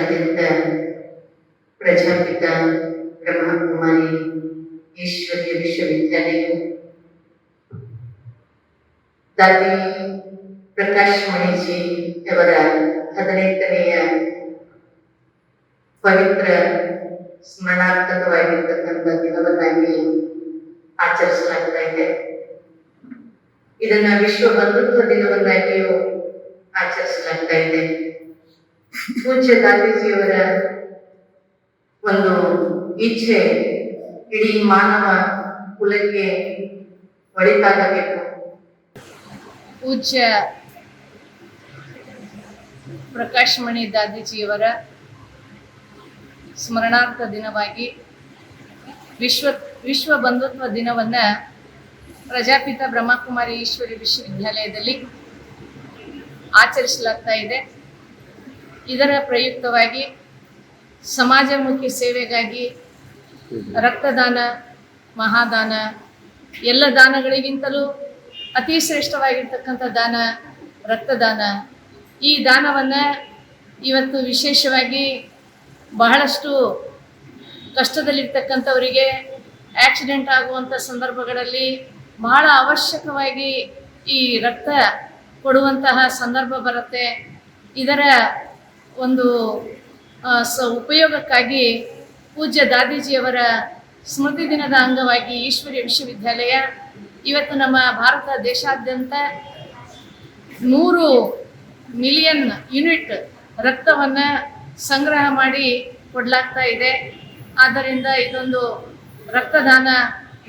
ವಿಶ್ವದಾದ್ಯಂತ ಪ್ರಜಾಪಿತ ಬ್ರಹ್ಮಕುಮಾರಿ ಈಶ್ವರ್ಯ ವಿಶ್ವವಿದ್ಯಾಲಯವು ದಾದಿ ಪ್ರಕಾಶ್ ಮಣಿಜಿ ಅವರ ಹದಿನೆಂಟನೆಯ ಪವಿತ್ರ ಸ್ಮರಣಾರ್ಥಕವಾಗಿರ್ತಕ್ಕಂಥ ದಿನವನ್ನಾಗಿ ಆಚರಿಸಲಾಗ್ತಾ ಇದೆ ಇದನ್ನ ವಿಶ್ವ ಬಂಧುತ್ವ ದಿನವನ್ನಾಗಿಯೂ ಆಚರಿಸಲಾಗ್ತಾ ಇದೆ ಪೂಜ್ಯ ಗಾಂಧೀಜಿಯವರ ಒಂದು ಇಚ್ಛೆ ಇಡೀ ಮಾನವ ಕುಲಕ್ಕೆ ಒಳಿತಾಗಬೇಕು. ಪೂಜ್ಯ ಪ್ರಕಾಶ್ ಮಣಿ ದಾದಿಜಿಯವರ ಸ್ಮರಣಾರ್ಥ ದಿನವಾಗಿ ವಿಶ್ವ ವಿಶ್ವ ಬಂಧುತ್ವ ದಿನವನ್ನ ಪ್ರಜಾಪಿತ ಬ್ರಹ್ಮಕುಮಾರಿ ಈಶ್ವರಿ ವಿಶ್ವವಿದ್ಯಾಲಯದಲ್ಲಿ ಆಚರಿಸಲಾಗ್ತಾ ಇದೆ. ಇದರ ಪ್ರಯುಕ್ತವಾಗಿ ಸಮಾಜಮುಖಿ ಸೇವೆಗಾಗಿ ರಕ್ತದಾನ, ಮಹಾದಾನ, ಎಲ್ಲ ದಾನಗಳಿಗಿಂತಲೂ ಅತಿ ಶ್ರೇಷ್ಠವಾಗಿರ್ತಕ್ಕಂಥ ದಾನ ರಕ್ತದಾನ. ಈ ದಾನವನ್ನು ಇವತ್ತು ವಿಶೇಷವಾಗಿ ಬಹಳಷ್ಟು ಕಷ್ಟದಲ್ಲಿರ್ತಕ್ಕಂಥವರಿಗೆ ಆಕ್ಸಿಡೆಂಟ್ ಆಗುವಂಥ ಸಂದರ್ಭಗಳಲ್ಲಿ ಬಹಳ ಅವಶ್ಯಕವಾಗಿ ಈ ರಕ್ತ ಕೊಡುವಂತಹ ಸಂದರ್ಭ ಬರುತ್ತೆ. ಇದರ ಒಂದು ಸ, ಉಪಯೋಗಕ್ಕಾಗಿ ಪೂಜ್ಯ ದಾದೀಜಿಯವರ ಸ್ಮೃತಿ ದಿನದ ಅಂಗವಾಗಿ ಈಶ್ವರಿ ವಿಶ್ವವಿದ್ಯಾಲಯ ಇವತ್ತು ನಮ್ಮ ಭಾರತ ದೇಶಾದ್ಯಂತ ನೂರು ಮಿಲಿಯನ್ ಯೂನಿಟ್ ರಕ್ತವನ್ನು ಸಂಗ್ರಹ ಮಾಡಿ ಕೊಡಲಾಗ್ತಾ ಇದೆ. ಆದ್ದರಿಂದ ಇದೊಂದು ರಕ್ತದಾನ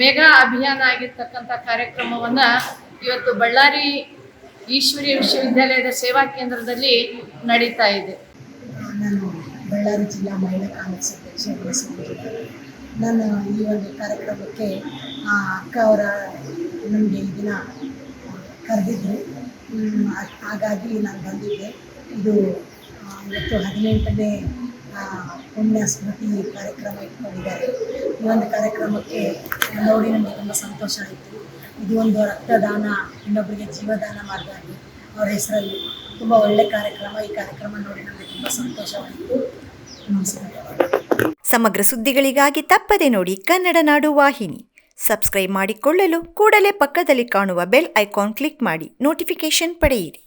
ಮೆಗಾ ಅಭಿಯಾನ ಆಗಿರ್ತಕ್ಕಂಥ ಕಾರ್ಯಕ್ರಮವನ್ನು ಇವತ್ತು ಬಳ್ಳಾರಿ ಈಶ್ವರಿ ವಿಶ್ವವಿದ್ಯಾಲಯದ ಸೇವಾ ಕೇಂದ್ರದಲ್ಲಿ ನಡೀತಾ ಇದೆ. ನಾನು ಬಳ್ಳಾರಿ ಜಿಲ್ಲಾ ಮಹಿಳಾ ಕಾಂಗ್ರೆಸ್ ಅಧ್ಯಕ್ಷ ವಹಿಸಿಕೊಂಡಿದ್ದೆ ನಾನು ಈ ಒಂದು ಕಾರ್ಯಕ್ರಮಕ್ಕೆ ಆ ಅಕ್ಕ ಅವರ ನಮಗೆ ಈ ದಿನ ಕರೆದಿದ್ದರು ಹಾಗಾಗಿ ನಾನು ಬಂದಿದ್ದೆ. ಇದು ಇವತ್ತು ಹದಿನೆಂಟನೇ ಪುಣ್ಯ ಸ್ಮೃತಿ ಕಾರ್ಯಕ್ರಮ ಇಟ್ಕೊಂಡಿದ್ದಾರೆ. ಈ ಒಂದು ಕಾರ್ಯಕ್ರಮಕ್ಕೆ ನೋಡಿ ನನಗೆ ತುಂಬ ಸಂತೋಷ ಆಯಿತು. ಇದು ಒಂದು ರಕ್ತದಾನ ಇನ್ನೊಬ್ಬರಿಗೆ ಜೀವದಾನ ಮಾಡಿದಾಗೆ ಅವರ ಹೆಸರಲ್ಲಿ ತುಂಬ ಒಳ್ಳೆ ಕಾರ್ಯಕ್ರಮ, ಈ ಕಾರ್ಯಕ್ರಮ ನೋಡಿ ನಮಗೆ ತುಂಬ ಸಂತೋಷವಾಯಿತು ನಮಸ್ಕಾರ. ಸಮಗ್ರ ಸುದ್ದಿಗಳಿಗಾಗಿ ತಪ್ಪದೆ ನೋಡಿ ಕನ್ನಡ ನಾಡು ವಾಹಿನಿ. ಸಬ್ಸ್ಕ್ರೈಬ್ ಮಾಡಿಕೊಳ್ಳಲು ಕೂಡಲೇ ಪಕ್ಕದಲ್ಲಿ ಕಾಣುವ ಬೆಲ್ ಐಕಾನ್ ಕ್ಲಿಕ್ ಮಾಡಿ ನೋಟಿಫಿಕೇಶನ್ ಪಡೆಯಿರಿ.